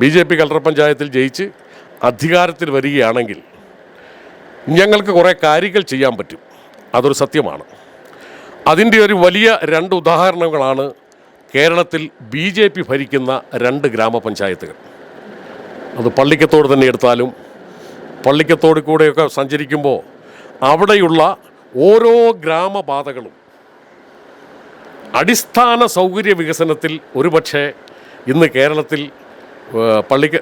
B J P കലറ പഞ്ചായത്തിൽ ജയിച്ച് അധികാരത്തിൽ വരികയാണെങ്കിൽ ഞങ്ങൾക്ക് കുറേ കാര്യങ്ങൾ ചെയ്യാൻ പറ്റും. അതൊരു സത്യമാണ്. അതിന്റെ ഒരു വലിയ രണ്ട് ഉദാഹരണങ്ങളാണ് കേരളത്തിൽ ബി ജെ പി ഭരിക്കുന്ന രണ്ട് ഗ്രാമപഞ്ചായത്തുകൾ. അത് പള്ളിക്കത്തോട് തന്നെ എടുത്താലും പള്ളിക്കത്തോട് കൂടെയൊക്കെ സഞ്ചരിക്കുമ്പോൾ അവിടെയുള്ള ഓരോ ഗ്രാമപാതകളും അടിസ്ഥാന സൗകര്യ വികസനത്തിൽ ഒരുപക്ഷെ ഇന്ന് കേരളത്തിൽ പള്ളിക്ക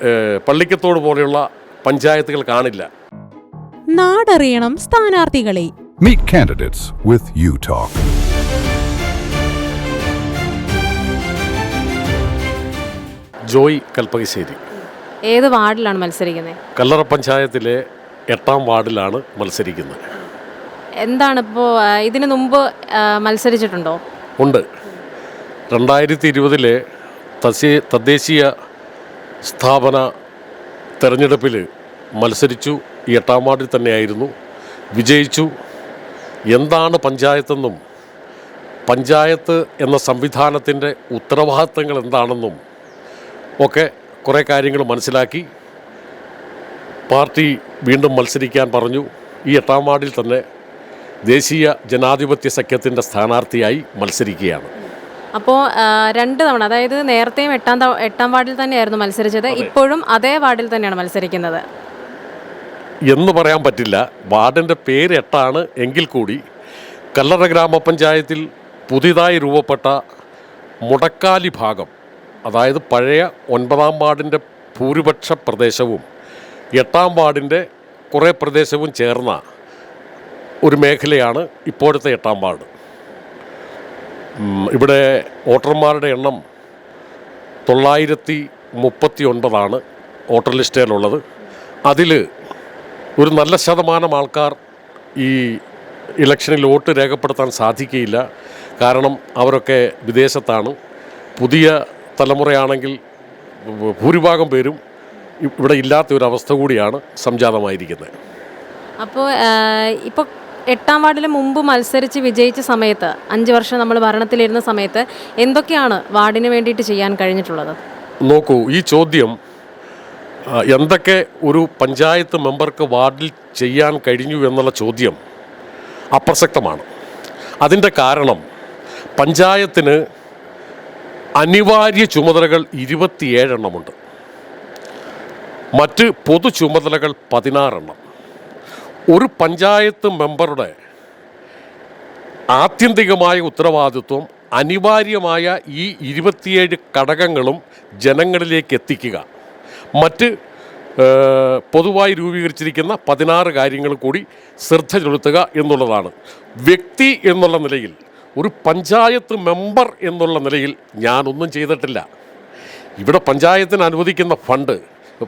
പള്ളിക്കത്തോട് പോലെയുള്ള പഞ്ചായത്തുകൾ കാണില്ല. നാടറിയണം സ്ഥാനാർത്ഥികളെ. Meet candidates with U Talk. Joy Kalpakassery. ഏത് വാർഡിലാണ് മത്സരിക്കുന്നത്? കല്ലറ പഞ്ചായത്തിലെ എട്ടാം വാർഡിലാണ് മത്സരിക്കുന്നത്. എന്താണ് ഇപ്പോൾ ഇതിനു മുമ്പ് ആ, മത്സരിച്ചിട്ടുണ്ടോ? ഉണ്ട്. രണ്ടായിരത്തി ഇരുപതിലെ തദ്ദേശീയ സ്ഥാപന തെരഞ്ഞെടുപ്പിൽ മത്സരിച്ചു. എട്ടാം വാർഡിൽ തന്നെയായിരുന്നു. വിജയിച്ചു. എന്താണ് പഞ്ചായത്തെന്നും പഞ്ചായത്ത് എന്ന സംവിധാനത്തിന്റെ ഉത്തരവാദിത്തങ്ങൾ എന്താണെന്നും ഒക്കെ കുറേ കാര്യങ്ങൾ മനസ്സിലാക്കി. പാർട്ടി വീണ്ടും മത്സരിക്കാൻ പറഞ്ഞു. ഈ എട്ടാം വാർഡിൽ തന്നെ ദേശീയ ജനാധിപത്യ സഖ്യത്തിന്റെ സ്ഥാനാർത്ഥിയായി മത്സരിക്കുകയാണ്. അപ്പോൾ രണ്ട് തവണ അതായത് നേരത്തെയും എട്ടാം എട്ടാം വാർഡിൽ തന്നെയായിരുന്നു മത്സരിച്ചത്. ഇപ്പോഴും അതേ വാർഡിൽ തന്നെയാണ് മത്സരിക്കുന്നത്. എന്ന് പറയാൻ പറ്റില്ല. വാർഡിന്റെ പേര് എട്ടാണ് എങ്കിൽ കൂടി കല്ലറ ഗ്രാമപഞ്ചായത്തിൽ പുതിയതായി രൂപപ്പെട്ട മുടക്കാലി ഭാഗം അതായത് പഴയ ഒൻപതാം വാർഡിന്റെ ഭൂരിപക്ഷ പ്രദേശവും എട്ടാം വാർഡിന്റെ കുറേ പ്രദേശവും ചേർന്ന ഒരു മേഖലയാണ് ഇപ്പോഴത്തെ എട്ടാം വാർഡ്. ഇവിടെ വോട്ടർമാരുടെ എണ്ണം തൊള്ളായിരത്തി മുപ്പത്തി ഒൻപതാണ് വോട്ടർ ലിസ്റ്റിലുള്ളത്. അതിൽ ഒരു നല്ല ശതമാനം ആൾക്കാർ ഈ ഇലക്ഷനിൽ വോട്ട് രേഖപ്പെടുത്താൻ സാധിക്കുകയില്ല. കാരണം അവരൊക്കെ വിദേശത്താണ്. പുതിയ തലമുറയാണെങ്കിൽ ഭൂരിഭാഗം പേരും ഇവിടെ ഇല്ലാത്ത ഒരു അവസ്ഥ കൂടിയാണ് സംജാതമായിരിക്കുന്നത്. അപ്പോൾ ഇപ്പോൾ എട്ടാം വാർഡിൽ മുമ്പ് മത്സരിച്ച് വിജയിച്ച സമയത്ത് അഞ്ച് വർഷം നമ്മൾ ഭരണത്തിലിരുന്ന സമയത്ത് എന്തൊക്കെയാണ് വാർഡിന് വേണ്ടിയിട്ട് ചെയ്യാൻ കഴിഞ്ഞിട്ടുള്ളത്? നോക്കൂ ഈ ചോദ്യം എന്തൊക്കെ ഒരു പഞ്ചായത്ത് മെമ്പർക്ക് വാർഡിൽ ചെയ്യാൻ കഴിഞ്ഞു എന്നുള്ള ചോദ്യം അപ്രസക്തമാണ്. അതിന്റെ കാരണം പഞ്ചായത്തിന് അനിവാര്യ ചുമതലകൾ ഇരുപത്തിയേഴെണ്ണമുണ്ട് മറ്റ് പൊതു ചുമതലകൾ പതിനാറെണ്ണം. ഒരു പഞ്ചായത്ത് മെമ്പറുടെ ആത്യന്തികമായ ഉത്തരവാദിത്വം അനിവാര്യമായ ഈ ഇരുപത്തിയേഴ് ഘടകങ്ങളും ജനങ്ങളിലേക്ക് എത്തിക്കുക. മറ്റ് പൊതുവായി രൂപീകരിച്ചിരിക്കുന്ന പതിനാറ് കാര്യങ്ങൾ കൂടി ശ്രദ്ധ ചെലുത്തുക എന്നുള്ളതാണ്. വ്യക്തി എന്നുള്ള നിലയിൽ ഒരു പഞ്ചായത്ത് മെമ്പർ എന്നുള്ള നിലയിൽ ഞാനൊന്നും ചെയ്തിട്ടില്ല. ഇവിടെ പഞ്ചായത്തിന് അനുവദിക്കുന്ന ഫണ്ട്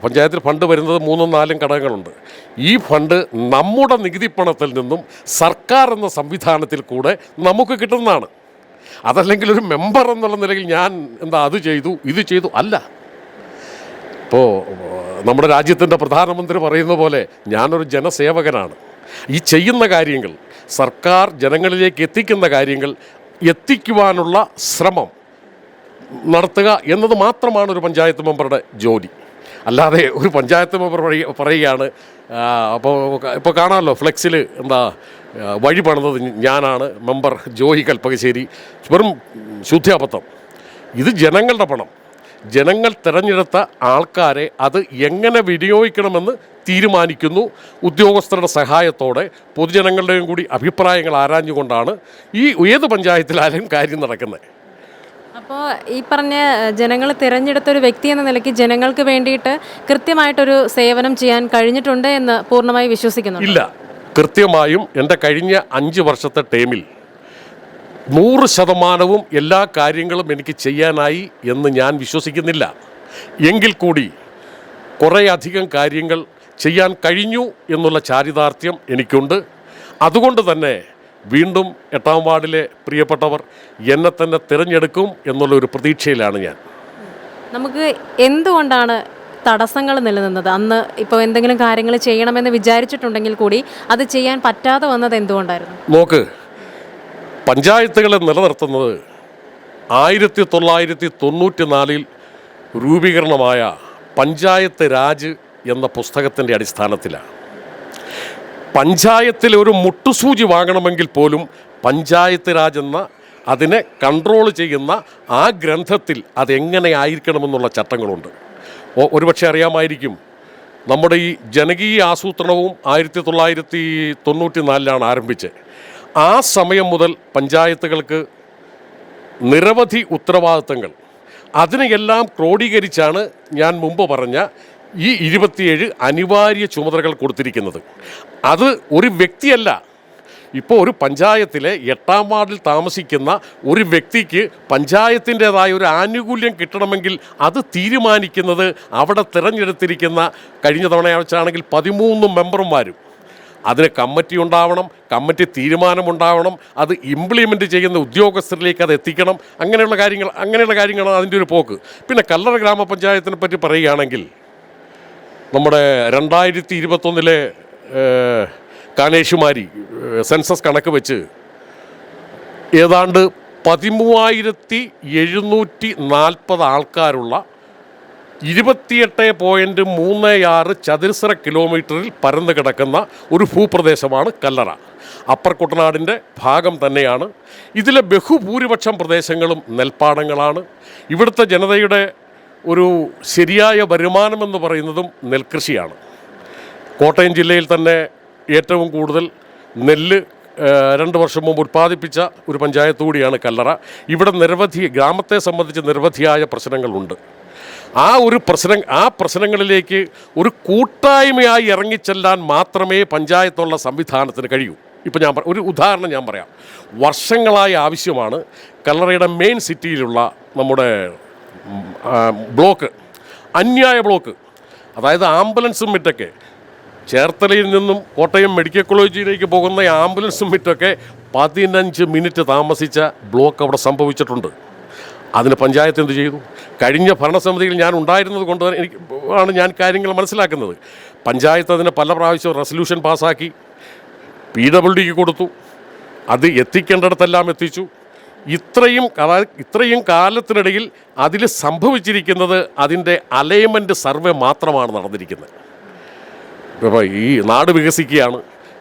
പഞ്ചായത്തിൽ ഫണ്ട് വരുന്നത് മൂന്നും നാലും ഘടകങ്ങളുണ്ട്. ഈ ഫണ്ട് നമ്മുടെ നികുതി പണത്തിൽ നിന്നും സർക്കാർ എന്ന സംവിധാനത്തിൽ കൂടെ നമുക്ക് കിട്ടുന്നതാണ്. അതല്ലെങ്കിൽ ഒരു മെമ്പർ എന്നുള്ള നിലയിൽ ഞാൻ എന്താ അത് ചെയ്തു ഇത് ചെയ്തു അല്ല. ഇപ്പോൾ നമ്മുടെ രാജ്യത്തിന്റെ പ്രധാനമന്ത്രി പറയുന്ന പോലെ ഞാനൊരു ജനസേവകനാണ്. ഈ ചെയ്യുന്ന കാര്യങ്ങൾ സർക്കാർ ജനങ്ങളിലേക്ക് എത്തിക്കുന്ന കാര്യങ്ങൾ എത്തിക്കുവാനുള്ള ശ്രമം നടത്തുക എന്നത് മാത്രമാണ് ഒരു പഞ്ചായത്ത് മെമ്പറുടെ ജോലി. അല്ലാതെ ഒരു പഞ്ചായത്ത് മെമ്പർ പറയ- പറയുകയാണ്. അപ്പോൾ ഇപ്പോൾ കാണാമല്ലോ ഫ്ലെക്സിൽ എന്താ വഴി പണിതത് ഞാനാണ് മെമ്പർ ജോയി കൽപ്പകശ്ശേരി വെറും ശുദ്ധാബദ്ധം ഇത് ജനങ്ങളുടെ പണം. ജനങ്ങൾ തിരഞ്ഞെടുത്ത ആൾക്കാരെ അത് എങ്ങനെ വിനിയോഗിക്കണമെന്ന് തീരുമാനിക്കുന്നു. ഉദ്യോഗസ്ഥരുടെ സഹായത്തോടെ പൊതുജനങ്ങളുടെയും കൂടി അഭിപ്രായങ്ങൾ ആരാഞ്ഞുകൊണ്ടാണ് ഈ ഏത് പഞ്ചായത്തിലായാലും കാര്യം നടക്കുന്നത്. അപ്പോൾ ഈ പറഞ്ഞ ജനങ്ങൾ തിരഞ്ഞെടുത്ത ഒരു വ്യക്തി എന്ന നിലയ്ക്ക് ജനങ്ങൾക്ക് വേണ്ടിയിട്ട് കൃത്യമായിട്ടൊരു സേവനം ചെയ്യാൻ കഴിഞ്ഞിട്ടുണ്ട് എന്ന് പൂർണമായി വിശ്വസിക്കുന്നു ഇല്ല. കൃത്യമായും എന്റെ കഴിഞ്ഞ അഞ്ച് വർഷത്തെ ടേമിൽ നൂറ് ശതമാനവും എല്ലാ കാര്യങ്ങളും എനിക്ക് ചെയ്യാനായി എന്ന് ഞാൻ വിശ്വസിക്കുന്നില്ല. എങ്കിൽ കൂടി കുറേ അധികം കാര്യങ്ങൾ ചെയ്യാൻ കഴിഞ്ഞു എന്നുള്ള ചാരിതാർത്ഥ്യം എനിക്കുണ്ട്. അതുകൊണ്ട് തന്നെ വീണ്ടും എട്ടാം വാർഡിലെ പ്രിയപ്പെട്ടവർ എന്നെ തന്നെ തിരഞ്ഞെടുക്കും എന്നുള്ള ഒരു പ്രതീക്ഷയിലാണ് ഞാൻ. നമുക്ക് എന്തുകൊണ്ടാണ് തടസ്സങ്ങൾ നിലനിന്നത്? അന്ന് ഇപ്പോൾ എന്തെങ്കിലും കാര്യങ്ങൾ ചെയ്യണമെന്ന് വിചാരിച്ചിട്ടുണ്ടെങ്കിൽ കൂടി അത് ചെയ്യാൻ പറ്റാതെ വന്നത് എന്തുകൊണ്ടായിരുന്നു? നോക്ക് പഞ്ചായത്തുകളെ നിലനിർത്തുന്നത് ആയിരത്തി തൊള്ളായിരത്തി തൊണ്ണൂറ്റി നാലിൽ രൂപീകരണമായ പഞ്ചായത്ത് രാജ് എന്ന പുസ്തകത്തിന്റെ അടിസ്ഥാനത്തിലാണ്. പഞ്ചായത്തിൽ ഒരു മുട്ടുസൂചി വാങ്ങണമെങ്കിൽ പോലും പഞ്ചായത്ത് രാജ് എന്ന അതിനെ കൺട്രോൾ ചെയ്യുന്ന ആ ഗ്രന്ഥത്തിൽ അതെങ്ങനെ ആയിരിക്കണമെന്നുള്ള ചട്ടങ്ങളുണ്ട്. ഒരുപക്ഷെ അറിയാമായിരിക്കും. നമ്മുടെ ഈ ജനകീയ ആസൂത്രണവും ആയിരത്തി തൊള്ളായിരത്തി തൊണ്ണൂറ്റി നാലിലാണ് ആരംഭിച്ചത് ആ സമയം മുതൽ പഞ്ചായത്തുകൾക്ക് നിരവധി ഉത്തരവാദിത്തങ്ങൾ. അതിനെയെല്ലാം ക്രോഡീകരിച്ചാണ് ഞാൻ മുമ്പ് പറഞ്ഞ ഈ ഇരുപത്തിയേഴ് അനിവാര്യ ചുമതലകൾ കൊടുത്തിരിക്കുന്നത്. അത് ഒരു വ്യക്തിയല്ല. ഇപ്പോൾ ഒരു പഞ്ചായത്തിലെ എട്ടാം വാർഡിൽ താമസിക്കുന്ന ഒരു വ്യക്തിക്ക് പഞ്ചായത്തിന്റെതായ ഒരു ആനുകൂല്യം കിട്ടണമെങ്കിൽ അത് തീരുമാനിക്കുന്നത് അവിടെ തിരഞ്ഞെടുത്തിരിക്കുന്ന കഴിഞ്ഞ തവണ വെച്ചാണെങ്കിൽ പതിമൂന്ന് മെമ്പർമാരും. അതിന് കമ്മിറ്റി ഉണ്ടാവണം കമ്മിറ്റി തീരുമാനമുണ്ടാവണം അത് ഇംപ്ലിമെന്റ് ചെയ്യുന്ന ഉദ്യോഗസ്ഥരിലേക്ക് അത് എത്തിക്കണം. അങ്ങനെയുള്ള കാര്യങ്ങൾ അങ്ങനെയുള്ള കാര്യങ്ങളാണ് അതിന്റെ ഒരു പോക്ക്. പിന്നെ കല്ലറ ഗ്രാമപഞ്ചായത്തിനെ പറ്റി പറയുകയാണെങ്കിൽ നമ്മുടെ രണ്ടായിരത്തി ഇരുപത്തൊന്നിലെ കാനേഷുമാരി സെൻസസ് കണക്ക് വെച്ച് ഏതാണ്ട് പതിമൂവായിരത്തി എഴുന്നൂറ്റി നാൽപ്പത് ആൾക്കാരുള്ള ഇരുപത്തിയെട്ട് പോയിന്റ് മൂന്ന് ആറ് ചതുരശ്ര കിലോമീറ്ററിൽ പരന്നു കിടക്കുന്ന ഒരു ഭൂപ്രദേശമാണ് കല്ലറ. അപ്പർ കുട്ടനാടിന്റെ ഭാഗം തന്നെയാണ്. ഇതിലെ ബഹുഭൂരിപക്ഷം പ്രദേശങ്ങളും നെൽപ്പാടങ്ങളാണ്. ഇവിടുത്തെ ജനതയുടെ ഒരു ശരിയായ വരുമാനമെന്ന് പറയുന്നതും നെൽകൃഷിയാണ്. കോട്ടയം ജില്ലയിൽ തന്നെ ഏറ്റവും കൂടുതൽ നെല്ല് രണ്ട് വർഷം മുമ്പ് ഉൽപ്പാദിപ്പിച്ച ഒരു പഞ്ചായത്ത് കൂടിയാണ് കല്ലറ. ഇവിടെ നിരവധി ഗ്രാമത്തെ സംബന്ധിച്ച് നിരവധിയായ പ്രശ്നങ്ങളുണ്ട്. ആ ഒരു പ്രശ്നം ആ പ്രശ്നങ്ങളിലേക്ക് ഒരു കൂട്ടായ്മയായി ഇറങ്ങിച്ചെല്ലാൻ മാത്രമേ പഞ്ചായത്തുള്ള സംവിധാനത്തിന് കഴിയൂ. ഇപ്പോൾ ഞാൻ ഒരു ഉദാഹരണം ഞാൻ പറയാം. വർഷങ്ങളായ ആവശ്യമാണ് കല്ലറയുടെ മെയിൻ സിറ്റിയിലുള്ള നമ്മുടെ ബ്ലോക്ക് അന്യായ ബ്ലോക്ക്. അതായത് ആംബുലൻസും മറ്റൊക്കെ. ചേർത്തലയിൽ നിന്നും കോട്ടയം മെഡിക്കൽ കോളേജിലേക്ക് പോകുന്ന ആംബുലൻസും മറ്റൊക്കെ പതിനഞ്ച് മിനിറ്റ് താമസിച്ച ബ്ലോക്ക് അവിടെ സംഭവിച്ചിട്ടുണ്ട്. അതിന് പഞ്ചായത്ത് എന്ത് ചെയ്തു? കഴിഞ്ഞ ഭരണസമിതിയിൽ ഞാൻ ഉണ്ടായിരുന്നത് കൊണ്ട് തന്നെ എനിക്ക് ആണ് ഞാൻ കാര്യങ്ങൾ മനസ്സിലാക്കുന്നത്. പഞ്ചായത്ത് അതിനെ പല പ്രാവശ്യവും റെസൊല്യൂഷൻ പാസ്സാക്കി പി ഡബ്ല്യു ഡിക്ക് കൊടുത്തു. അത് എത്തിക്കേണ്ടിടത്തെല്ലാം എത്തിച്ചു. ഇത്രയും അതായത് ഇത്രയും കാലത്തിനിടയിൽ അതിൽ സംഭവിച്ചിരിക്കുന്നത് അതിന്റെ അലൈൻമെന്റ് സർവേ മാത്രമാണ് നടന്നിരിക്കുന്നത്. ഇപ്പോൾ ഈ നാട് വികസിക്കുകയാണ്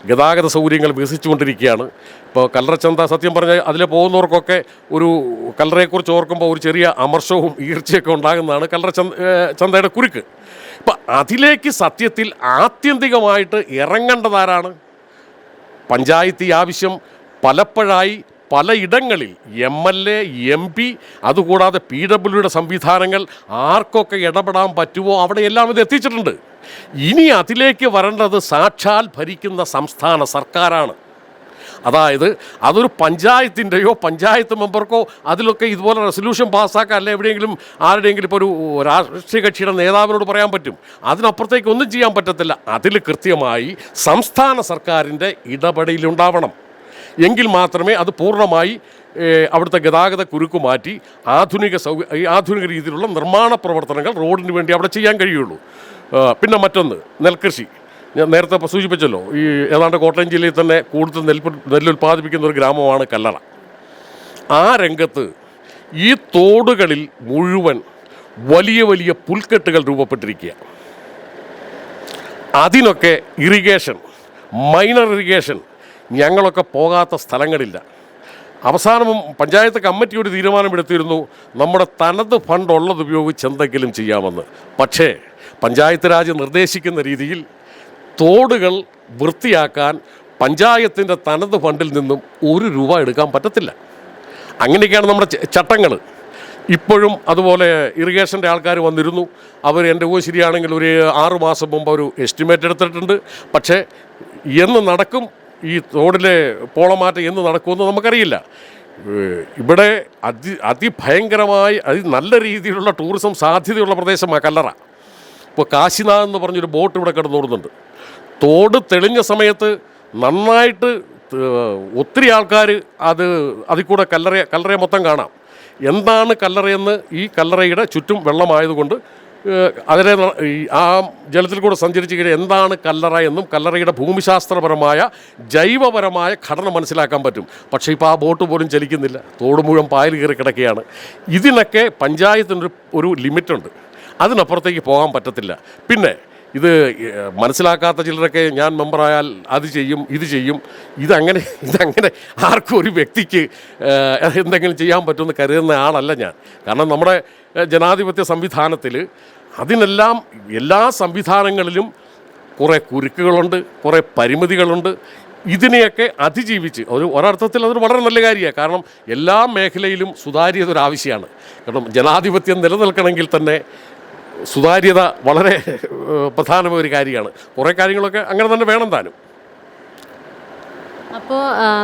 ഗതാഗത സൗകര്യങ്ങൾ വികസിച്ചുകൊണ്ടിരിക്കുകയാണ്. ഇപ്പോൾ കല്ലറച്ചന്ത സത്യം പറഞ്ഞാൽ അതിലെ പോകുന്നവർക്കൊക്കെ ഒരു കല്ലറയെക്കുറിച്ച് ഓർക്കുമ്പോൾ ഒരു ചെറിയ അമർഷവും ഈർച്ചയൊക്കെ ഉണ്ടാകുന്നതാണ് കല്ലറ ചന്തയുടെ കുരുക്ക്. ഇപ്പം അതിലേക്ക് സത്യത്തിൽ ആത്യന്തികമായിട്ട് ഇറങ്ങേണ്ടതാരാണ്? പഞ്ചായത്ത് ഈ ആവശ്യം പലപ്പോഴായി പലയിടങ്ങളിൽ M L A M P അതുകൂടാതെ പി ഡബ്ല്യുയുടെ സംവിധാനങ്ങൾ ആർക്കൊക്കെ ഇടപെടാൻ പറ്റുമോ അവിടെയെല്ലാം ഇത് എത്തിച്ചിട്ടുണ്ട്. ഇനി അതിലേക്ക് വരേണ്ടത് സാക്ഷാൽ ഭരിക്കുന്ന സംസ്ഥാന സർക്കാരാണ്. അതായത് അതൊരു പഞ്ചായത്തിന്റെയോ പഞ്ചായത്ത് മെമ്പർക്കോ അതിലൊക്കെ ഇതുപോലെ റെസൊല്യൂഷൻ പാസ്സാക്കാൻ അല്ലെ എവിടെയെങ്കിലും ആരുടെയെങ്കിലും ഇപ്പോൾ ഒരു രാഷ്ട്രീയ കക്ഷിയുടെ നേതാവിനോട് പറയാൻ പറ്റും. അതിനപ്പുറത്തേക്ക് ഒന്നും ചെയ്യാൻ പറ്റത്തില്ല. അതിൽ കൃത്യമായി സംസ്ഥാന സർക്കാരിന്റെ ഇടപെടലുണ്ടാവണം. എങ്കിൽ മാത്രമേ അത് പൂർണമായി അവിടുത്തെ ഗതാഗത കുരുക്ക് മാറ്റി ആധുനിക സൗ ആധുനിക രീതിയിലുള്ള നിർമ്മാണ പ്രവർത്തനങ്ങൾ റോഡിന് വേണ്ടി അവിടെ ചെയ്യാൻ കഴിയുള്ളൂ. പിന്നെ മറ്റൊന്ന് നെൽകൃഷി. ഞാൻ നേരത്തെ സൂചിപ്പിച്ചല്ലോ ഈ ഏതാണ്ട് കോട്ടയം ജില്ലയിൽ തന്നെ കൂടുതൽ നെൽ നെല്ലുൽപ്പാദിപ്പിക്കുന്ന ഒരു ഗ്രാമമാണ് കല്ലറ ആ രംഗത്ത് ഈ തോടുകളിൽ മുഴുവൻ വലിയ വലിയ പുൽക്കെട്ടുകൾ രൂപപ്പെട്ടിരിക്കുക. അതിനൊക്കെ ഇറിഗേഷൻ മൈനർ ഇറിഗേഷൻ ഞങ്ങളൊക്കെ പോകാത്ത സ്ഥലങ്ങളില്ല. അവസാനം പഞ്ചായത്ത് കമ്മിറ്റി ഒരു തീരുമാനമെടുത്തിരുന്നു നമ്മുടെ തനത് ഫണ്ട് ഉള്ളത് ഉപയോഗിച്ച് എന്തെങ്കിലും ചെയ്യാമെന്ന്. പക്ഷേ പഞ്ചായത്ത് രാജ് നിർദ്ദേശിക്കുന്ന രീതിയിൽ തോടുകൾ വൃത്തിയാക്കാൻ പഞ്ചായത്തിന്റെ തനത് ഫണ്ടിൽ നിന്നും ഒരു രൂപ എടുക്കാൻ പറ്റത്തില്ല. അങ്ങനെയൊക്കെയാണ് നമ്മുടെ ചട്ടങ്ങൾ ഇപ്പോഴും അതുപോലെ ഇറിഗേഷന്റെ ആൾക്കാർ വന്നിരുന്നു. അവർ എന്റെ ഊ ശരിയാണെങ്കിൽ ഒരു ആറു മാസം മുമ്പ് ഒരു എസ്റ്റിമേറ്റ് എടുത്തിട്ടുണ്ട്. പക്ഷേ എന്ന് നടക്കും ഈ തോടിലെ പോളമാറ്റം എന്ന് നടക്കുമെന്ന് നമുക്കറിയില്ല. ഇവിടെ അതി അതിഭയങ്കരമായി അതി നല്ല രീതിയിലുള്ള ടൂറിസം സാധ്യതയുള്ള പ്രദേശമാണ് കല്ലറ. ഇപ്പോൾ കാശിനാഥ് എന്ന് പറഞ്ഞൊരു ബോട്ട് ഇവിടെ കിടന്നോടുന്നുണ്ട് തോട് തെളിഞ്ഞ സമയത്ത് നന്നായിട്ട് ഒത്തിരി ആൾക്കാർ അത് അതിൽ കൂടെ കല്ലറ കല്ലറയെ മൊത്തം കാണാം. എന്താണ് കല്ലറയെന്ന് ഈ കല്ലറയുടെ ചുറ്റും വെള്ളമായതുകൊണ്ട് അതിനെ ആ ജലത്തിൽ കൂടെ സഞ്ചരിച്ച് കഴിഞ്ഞാൽ എന്താണ് കല്ലറ എന്നും കല്ലറയുടെ ഭൂമിശാസ്ത്രപരമായ ജൈവപരമായ ഘടന മനസ്സിലാക്കാൻ പറ്റും. പക്ഷേ ഇപ്പോൾ ആ ബോട്ട് പോലും ചലിക്കുന്നില്ല. തോട് മുഴുവൻ പായൽ കയറി കിടക്കുകയാണ്. ഇതിനൊക്കെ പഞ്ചായത്തിനൊരു ഒരു ലിമിറ്റുണ്ട്. അതിനപ്പുറത്തേക്ക് പോകാൻ പറ്റത്തില്ല. പിന്നെ ഇത് മനസ്സിലാക്കാത്ത ചിലരൊക്കെ ഞാൻ മെമ്പറായാൽ അത് ചെയ്യും ഇത് ചെയ്യും. ഇതങ്ങനെ ഇതങ്ങനെ ആർക്കും ഒരു വ്യക്തിക്ക് എന്തെങ്കിലും ചെയ്യാൻ പറ്റുമെന്ന് കരുതുന്ന ആളല്ല ഞാൻ. കാരണം നമ്മുടെ ജനാധിപത്യ സംവിധാനത്തിൽ അതിനെല്ലാം എല്ലാ സംവിധാനങ്ങളിലും കുറേ കുരുക്കുകളുണ്ട് കുറേ പരിമിതികളുണ്ട്. ഇതിനെയൊക്കെ അതിജീവിച്ച് ഒരു ഒരർത്ഥത്തിൽ അതൊരു വളരെ നല്ല കാര്യമാണ്. കാരണം എല്ലാ മേഖലയിലും സുതാര്യത ഒരു ആവശ്യമാണ്. കാരണം ജനാധിപത്യം നിലനിൽക്കണമെങ്കിൽ തന്നെ സുതാര്യത വളരെ പ്രധാനമായ ഒരു കാര്യമാണ്. കുറേ കാര്യങ്ങളൊക്കെ അങ്ങനെ തന്നെ വേണം താനും. അപ്പോൾ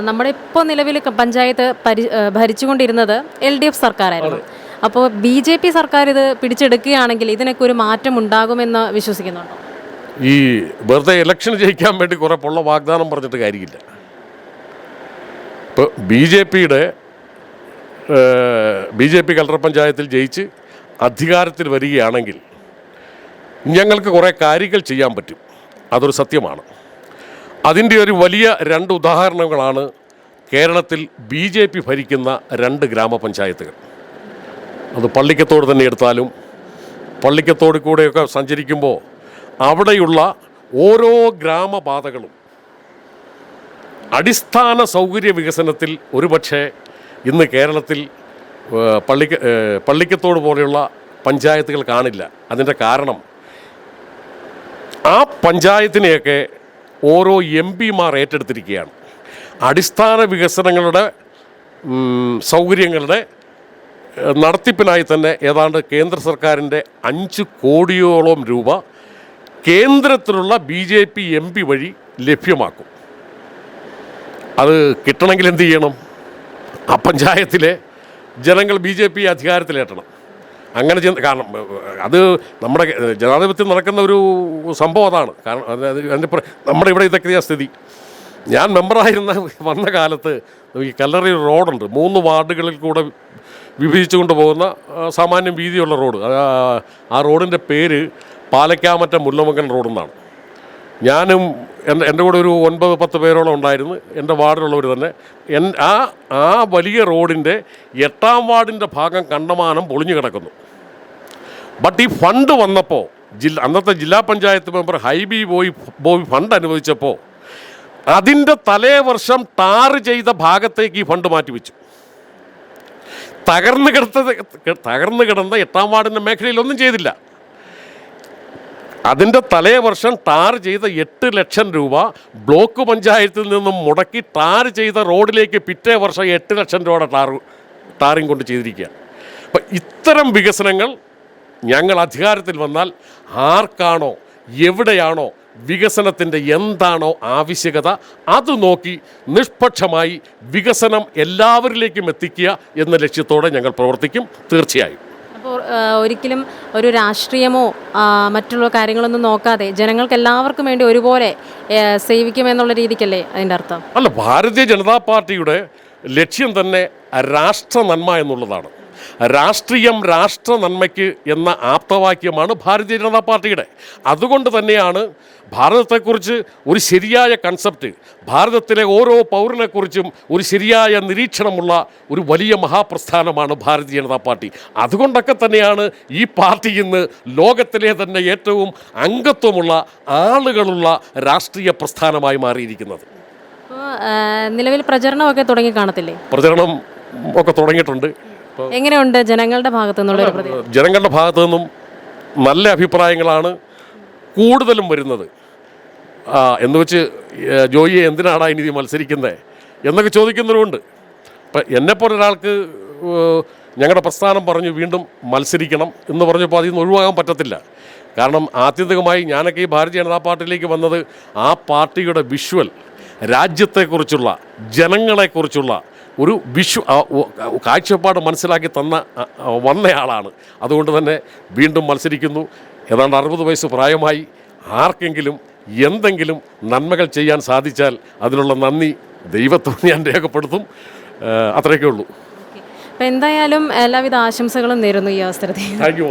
നമ്മുടെ ഇപ്പോൾ നിലവിൽ പഞ്ചായത്ത് പരി ഭരിച്ചുകൊണ്ടിരുന്നത് എൽ ഡി എഫ് സർക്കാരായിരുന്നു. അപ്പോൾ ബി ജെ പി സർക്കാർ ഇത് പിടിച്ചെടുക്കുകയാണെങ്കിൽ ഇതിനൊക്കെ ഒരു മാറ്റം ഉണ്ടാകുമെന്ന് വിശ്വസിക്കുന്നുണ്ടോ? ഈ വെറുതെ ഇലക്ഷൻ ജയിക്കാൻ വേണ്ടി കുറേ പൊള്ള വാഗ്ദാനം പറഞ്ഞിട്ട് കാര്യമില്ല. ഇപ്പോൾ ബി ജെ പിയുടെ ബി ജെ പി കലറ പഞ്ചായത്തിൽ ജയിച്ച് അധികാരത്തിൽ വരികയാണെങ്കിൽ ഞങ്ങൾക്ക് കുറേ കാര്യങ്ങൾ ചെയ്യാൻ പറ്റും. അതൊരു സത്യമാണ്. അതിന്റെ ഒരു വലിയ രണ്ട് ഉദാഹരണങ്ങളാണ് കേരളത്തിൽ ബി ജെ പി ഭരിക്കുന്ന രണ്ട് ഗ്രാമപഞ്ചായത്തുകൾ. അത് പള്ളിക്കത്തോട് തന്നെ എടുത്താലും പള്ളിക്കത്തോട് കൂടെയൊക്കെ സഞ്ചരിക്കുമ്പോൾ അവിടെയുള്ള ഓരോ ഗ്രാമപാതകളും അടിസ്ഥാന സൗകര്യ വികസനത്തിൽ ഒരുപക്ഷെ ഇന്ന് കേരളത്തിൽ പള്ളിക്ക പള്ളിക്കത്തോട് പോലെയുള്ള പഞ്ചായത്തുകൾ കാണില്ല. അതിന്റെ കാരണം ആ പഞ്ചായത്തിനെയൊക്കെ ഓരോ എം പിമാർ ഏറ്റെടുത്തിരിക്കുകയാണ്. അടിസ്ഥാന വികസനങ്ങളുടെ സൗകര്യങ്ങളുടെ നടത്തിപ്പിനായി തന്നെ ഏതാണ്ട് കേന്ദ്ര സർക്കാരിന്റെ അഞ്ച് കോടിയോളം രൂപ കേന്ദ്രത്തിലുള്ള B J P M P വഴി ലഭ്യമാക്കും. അത് കിട്ടണമെങ്കിൽ എന്ത് ചെയ്യണം? ആ പഞ്ചായത്തിലെ ജനങ്ങൾ ബി ജെ പി അധികാരത്തിലേറ്റണം. അങ്ങനെ ചെയ്യുന്ന കാരണം അത് നമ്മുടെ ജനാധിപത്യം നടക്കുന്ന ഒരു സംഭവം അതാണ്. കാരണം അത് അത് അതിന്റെ നമ്മുടെ ഇവിടെ ഇതൊക്കെയാ സ്ഥിതി. ഞാൻ മെമ്പറായിരുന്ന വന്ന കാലത്ത് ഈ കല്ലറി റോഡുണ്ട്. മൂന്ന് വാർഡുകളിൽ കൂടെ വിഭജിച്ചുകൊണ്ട് പോകുന്ന സാമാന്യം വീതിയുള്ള റോഡ്. ആ, റോഡിന്റെ പേര് പാലക്കാമറ്റ മുല്ലമംഗൽ റോഡെന്നാണ് ഞാനും എന്റെ എന്റെ കൂടെ ഒരു ഒൻപത് പത്ത് പേരോളം ഉണ്ടായിരുന്നു. എന്റെ വാർഡിലുള്ളവർ തന്നെ. എൻ ആ ആ വലിയ റോഡിന്റെ എട്ടാം വാർഡിന്റെ ഭാഗം കണ്ടമാനം പൊളിഞ്ഞു കിടക്കുന്നു. ബട്ട് ഈ ഫണ്ട് വന്നപ്പോൾ ജില്ല അന്നത്തെ ജില്ലാ പഞ്ചായത്ത് മെമ്പർ ഹൈബി ബോയ് ബോയ് ഫണ്ട് അനുവദിച്ചപ്പോൾ അതിന്റെ തലേ വർഷം ടാറ് ചെയ്ത ഭാഗത്തേക്ക് ഈ ഫണ്ട് മാറ്റിവെച്ചു. തകർന്നു കിടത്തത് തകർന്നു കിടന്ന എട്ടാം വാർഡിന്റെ മേഖലയിൽ ഒന്നും ചെയ്തില്ല. അതിന്റെ തലേ വർഷം ടാർ ചെയ്ത എട്ട് ലക്ഷം രൂപ ബ്ലോക്ക് പഞ്ചായത്തിൽ നിന്നും മുടക്കി ടാർ ചെയ്ത റോഡിലേക്ക് പിറ്റേ വർഷം എട്ട് ലക്ഷം രൂപയുടെ ടാർ ടാറിങ് കൊണ്ട് ചെയ്തിരിക്കുക അപ്പം ഇത്തരം വികസനങ്ങൾ ഞങ്ങൾ അധികാരത്തിൽ വന്നാൽ ആർക്കാണോ എവിടെയാണോ വികസനത്തിന്റെ എന്താണോ ആവശ്യകത അത് നോക്കി നിഷ്പക്ഷമായി വികസനം എല്ലാവരിലേക്കും എത്തിക്കുക എന്ന ലക്ഷ്യത്തോടെ ഞങ്ങൾ പ്രവർത്തിക്കും. തീർച്ചയായും. അപ്പോൾ ഒരിക്കലും ഒരു രാഷ്ട്രീയമോ മറ്റുള്ള കാര്യങ്ങളൊന്നും നോക്കാതെ ജനങ്ങൾക്ക് എല്ലാവർക്കും വേണ്ടി ഒരുപോലെ സേവിക്കുമെന്നുള്ള രീതിക്കല്ലേ അതിന്റെ അർത്ഥം? അല്ല ഭാരതീയ ജനതാ പാർട്ടിയുടെ ലക്ഷ്യം തന്നെ രാഷ്ട്ര നന്മ എന്നുള്ളതാണ്. രാഷ്ട്രീയം രാഷ്ട്ര നന്മയ്ക്ക് എന്ന ആപ്തവാക്യമാണ് ഭാരതീയ ജനതാ പാർട്ടിയുടെ. അതുകൊണ്ട് തന്നെയാണ് ഭാരതത്തെക്കുറിച്ച് ഒരു ശരിയായ കൺസെപ്റ്റ് ഭാരതത്തിലെ ഓരോ പൗരനെക്കുറിച്ചും ഒരു ശരിയായ നിരീക്ഷണമുള്ള ഒരു വലിയ മഹാപ്രസ്ഥാനമാണ് ഭാരതീയ ജനതാ പാർട്ടി. അതുകൊണ്ടൊക്കെ തന്നെയാണ് ഈ പാർട്ടി ഇന്ന് ലോകത്തിലെ തന്നെ ഏറ്റവും അംഗത്വമുള്ള ആളുകളുള്ള രാഷ്ട്രീയ പ്രസ്ഥാനമായി മാറിയിരിക്കുന്നത്. നിലവിൽ പ്രചരണമൊക്കെ തുടങ്ങി കാണത്തില്ലേ? പ്രചരണം ഒക്കെ തുടങ്ങിയിട്ടുണ്ട്. എങ്ങനെയുണ്ട് ജനങ്ങളുടെ ഭാഗത്തു നിന്നുള്ള ജനങ്ങളുടെ ഭാഗത്തു നിന്നും നല്ല അഭിപ്രായങ്ങളാണ് കൂടുതലും വരുന്നത്. എന്ന് വെച്ച് ജോയിയെ എന്തിനാടാ ഇനി മത്സരിക്കുന്നത് എന്നൊക്കെ ചോദിക്കുന്നവരുണ്ട് ഇപ്പം എന്നെപ്പോലെ ഒരാൾക്ക് ഞങ്ങളുടെ പ്രസ്ഥാനം പറഞ്ഞു വീണ്ടും മത്സരിക്കണം എന്ന് പറഞ്ഞപ്പോൾ അതിൽ നിന്ന് ഒഴിവാകാൻ പറ്റത്തില്ല. കാരണം ആത്യന്തികമായി ഞാനൊക്കെ ഈ ഭാരതീയ ജനതാ പാർട്ടിയിലേക്ക് വന്നത് ആ പാർട്ടിയുടെ വിഷ്വൽ രാജ്യത്തെക്കുറിച്ചുള്ള ജനങ്ങളെക്കുറിച്ചുള്ള ഒരു വിഷു കാഴ്ചപ്പാട് മനസ്സിലാക്കി തന്ന വന്നയാളാണ്. അതുകൊണ്ട് തന്നെ വീണ്ടും മത്സരിക്കുന്നു. ഏതാണ്ട് അറുപത് വയസ്സ് പ്രായമായി ആർക്കെങ്കിലും എന്തെങ്കിലും നന്മകൾ ചെയ്യാൻ സാധിച്ചാൽ അതിനുള്ള നന്ദി ദൈവത്തോട് ഞാൻ രേഖപ്പെടുത്തും. അത്രയൊക്കെ ഉള്ളൂ. അപ്പം എന്തായാലും എല്ലാവിധ ആശംസകളും നേരുന്നു ഈ അവസരത്തിൽ. Thank you